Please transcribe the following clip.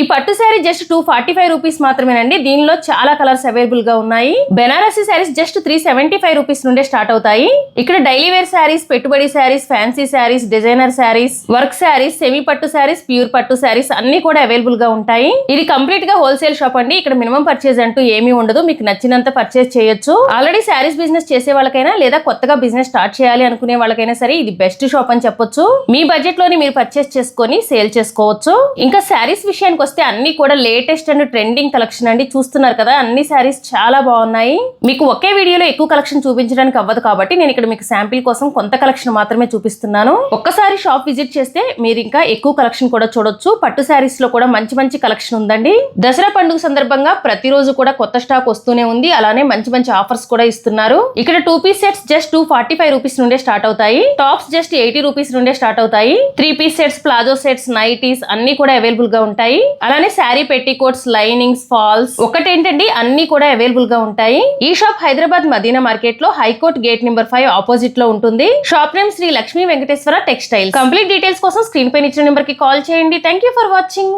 ఈ పట్టు sari just two forty five rupees మాత్రమేనండి. దీనిలో చాలా కలర్స్ అవైలబుల్గా ఉన్నాయి. Banarasi saris just three seventy five rupees నుండే స్టార్ట్ అవుతాయి. ఇక్కడ డైలీ వేర్ శారీస్ పెట్టుబడి saris fancy saris designer saris work saris semi పట్టు శారీస్ ప్యూర్ పట్టు శారీస్ అన్ని కూడా అవైలబుల్గా ఉంటాయి. ఇది కంప్లీట్గా హోల్సేల్ షాప్ అండి. ఇక్కడ మినిమం పర్చేజ్ అంటూ ఏమీ ఉండదు. మీకు నచ్చినంత పర్చేజ్ చేయొచ్చు. ఆల్రెడీ శారీస్ బిజినెస్ చేసే వాళ్ళకైనా లేదా కొత్తగా బిజినెస్ స్టార్ట్ చేయాలి అనుకునే వాళ్ళకైనా సరే ఇది బెస్ట్ షాప్ అని చెప్పొచ్చు. మీ బడ్జెట్లోని మీరు పర్చేస్ చేసుకొని సేల్ చేసుకోవచ్చు. ఇంకా శారీస్ విషయానికి వస్తే అన్ని కూడా లేటెస్ట్ అండ్ ట్రెండింగ్ కలెక్షన్ అండి. చూస్తున్నారు కదా అన్ని శారీస్ చాలా బాగున్నాయి. మీకు ఒకే వీడియోలో ఎక్కువ కలెక్షన్ చూపించడానికి అవ్వదు కాబట్టి నేను ఇక్కడ మీకు శాంపిల్ కోసం కొంత కలెక్షన్ మాత్రమే చూపిస్తున్నాను. ఒక్కసారి షాప్ విజిట్ చేస్తే మీరు ఇంకా ఎక్కువ కలెక్షన్ కూడా చూడొచ్చు. పట్టు శారీస్లో కూడా మంచి మంచి కలెక్షన్ ఉందండి. దసరా పండుగ సందర్భంగా ప్రతిరోజు కూడా కొత్త స్టాక్ వస్తూనే ఉంది. అలానే మంచి మంచి ఆఫర్స్ కూడా ఇస్తున్నారు. ఇక్కడ two piece sets just two forty five rupees నుండే స్టార్ట్ అవుతాయి. టాప్స్ జస్ట్ ఎయిటీ రూపీస్ నుండే స్టార్ట్ అవుతాయి. Three piece sets palazzo sets nighties అన్ని కూడా అవైలబుల్గా ఉంటాయి. అలానే శారీ పెట్టికోట్స్ లైనింగ్స్ ఫాల్స్. ఒకటేంటండి అన్ని కూడా అవైలబుల్గా ఉంటాయి. ఈ షాప్ హైదరాబాద్ మదీనా మార్కెట్లో హైకోర్ట్ గేట్ నెంబర్ ఫైవ్ ఆపోజిట్లో ఉంటుంది. Shop name Shri Lakshmi Venkateswara textile complete details కోసం స్క్రీన్ పైన ఇచ్చిన నెంబర్కి కాల్ చేయండి. Thank you for watching